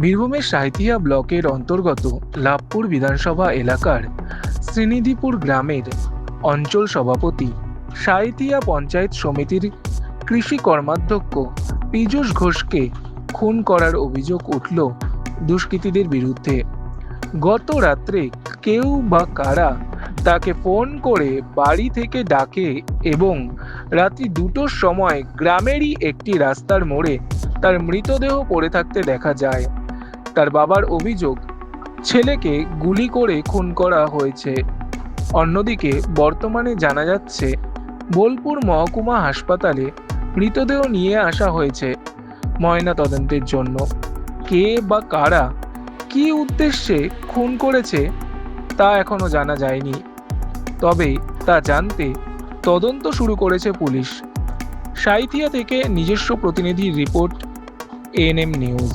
বীরভূমের সাঁইথিয়া ব্লকের অন্তর্গত লাভপুর বিধানসভা এলাকার শ্রীনিধিপুর গ্রামের অঞ্চল সভাপতি সাঁইথিয়া পঞ্চায়েত সমিতির কৃষি কর্মাধ্যক্ষ পীযূষ ঘোষকে খুন করার অভিযোগ উঠল দুষ্কৃতীদের বিরুদ্ধে। গত রাত্রে কেউ বা কারা তাকে ফোন করে বাড়ি থেকে ডাকে এবং রাত্রি দুটোর সময় গ্রামেরই একটি রাস্তার মোড়ে তার মৃতদেহ পড়ে থাকতে দেখা যায়। তার বাবার অভিযোগ, ছেলেকে গুলি করে খুন করা হয়েছে। অন্যদিকে বর্তমানে জানা যাচ্ছে, বোলপুর মহকুমা হাসপাতালে মৃতদেহ নিয়ে আসা হয়েছে ময়না তদন্তের জন্য। কে বা কারা কি উদ্দেশ্যে খুন করেছে তা এখনও জানা যায়নি। তবে তা জানতে তদন্ত শুরু করেছে পুলিশ। সাইথিয়া থেকে নিজস্ব প্রতিনিধির রিপোর্ট এএনএম নিউজ।